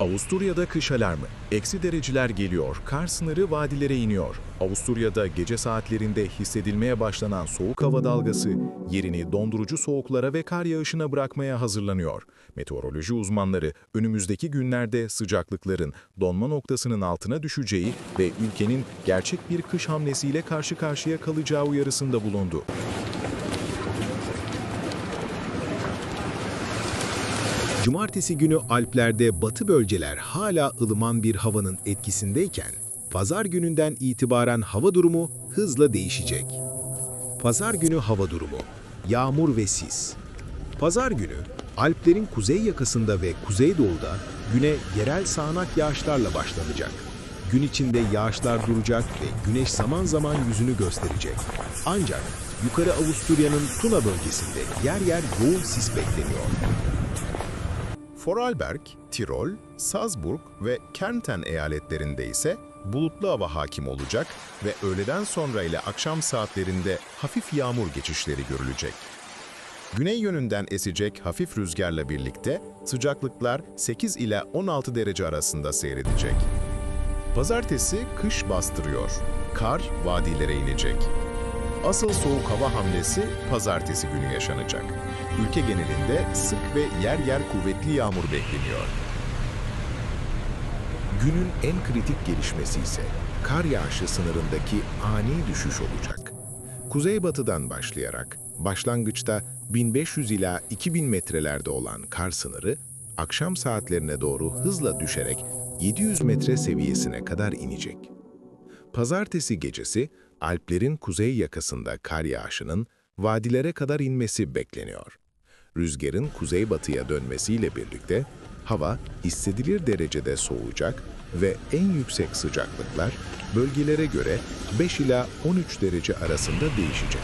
Avusturya'da kış alarmı. Eksi dereceler geliyor, kar sınırı vadilere iniyor. Avusturya'da gece saatlerinde hissedilmeye başlanan soğuk hava dalgası yerini dondurucu soğuklara ve kar yağışına bırakmaya hazırlanıyor. Meteoroloji uzmanları önümüzdeki günlerde sıcaklıkların donma noktasının altına düşeceği ve ülkenin gerçek bir kış hamlesiyle karşı karşıya kalacağı uyarısında bulundu. Cumartesi günü Alplerde batı bölgeler hala ılıman bir havanın etkisindeyken, pazar gününden itibaren hava durumu hızla değişecek. Pazar günü hava durumu, yağmur ve sis. Pazar günü Alplerin kuzey yakasında ve kuzeydoğuda güne yerel sağanak yağışlarla başlanacak. Gün içinde yağışlar duracak ve güneş zaman zaman yüzünü gösterecek. Ancak yukarı Avusturya'nın Tuna bölgesinde yer yer yoğun sis bekleniyor. Vorarlberg, Tirol, Salzburg ve Kärnten eyaletlerinde ise bulutlu hava hakim olacak ve öğleden sonra ile akşam saatlerinde hafif yağmur geçişleri görülecek. Güney yönünden esecek hafif rüzgarla birlikte sıcaklıklar 8 ile 16 derece arasında seyredecek. Pazartesi kış bastırıyor. Kar vadilere inecek. Asıl soğuk hava hamlesi pazartesi günü yaşanacak. Ülke genelinde sık ve yer yer kuvvetli yağmur bekleniyor. Günün en kritik gelişmesi ise kar yağışı sınırındaki ani düşüş olacak. Kuzeybatıdan başlayarak başlangıçta 1500 ila 2000 metrelerde olan kar sınırı akşam saatlerine doğru hızla düşerek 700 metre seviyesine kadar inecek. Pazartesi gecesi Alplerin kuzey yakasında kar yağışının vadilere kadar inmesi bekleniyor. Rüzgarın kuzeybatıya dönmesiyle birlikte hava hissedilir derecede soğuyacak ve en yüksek sıcaklıklar bölgelere göre 5 ila 13 derece arasında değişecek.